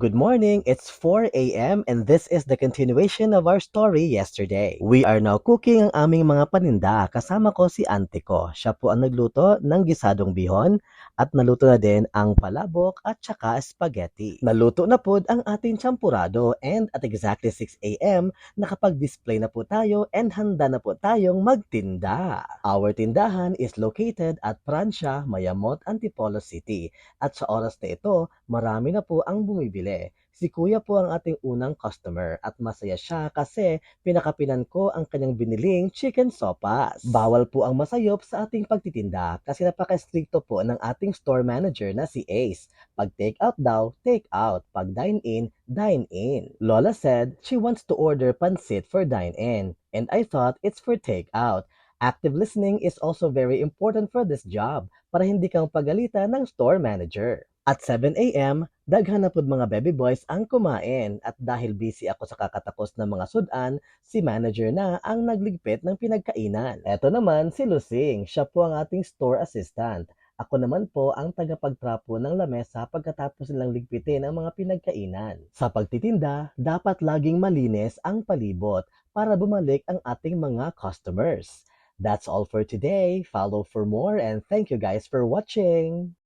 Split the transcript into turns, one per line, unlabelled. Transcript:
Good morning, it's 4 a.m. and this is the continuation of our story yesterday. We are now cooking ang aming mga paninda kasama ko si auntie ko. Siya po ang nagluto ng gisadong bihon at naluto na din ang palabok at saka spaghetti. Naluto na po ang ating champurado and at exactly 6 a.m. nakapag-display na po tayo and handa na po tayong magtinda. Our tindahan is located at Prancia, Mayamot, Antipolo City at sa oras na ito, marami na po ang bumibili. Si Kuya po ang ating unang customer at masaya siya kasi pinakapinan ko ang kanyang biniling chicken sopas. Bawal po ang masayop sa ating pagtitinda kasi napaka-stricto po ng ating store manager na si Ace. Pag take out daw, take out. Pag dine in, dine in. Lola said she wants to order pansit for dine in and I thought it's for take out. Active listening is also very important for this job para hindi kang pagalitan ng store manager. At 7 a.m., daghan na pod mga baby boys ang kumain at dahil busy ako sa kakatakos ng mga sudan, si manager na ang nagligpit ng pinagkainan. Eto naman si Lusing, siya po ang ating store assistant. Ako naman po ang tagapagtrapo ng lamesa pagkatapos nilang ligpitin ang mga pinagkainan. Sa pagtitinda, dapat laging malinis ang palibot para bumalik ang ating mga customers. That's all for today. Follow for more and thank you guys for watching.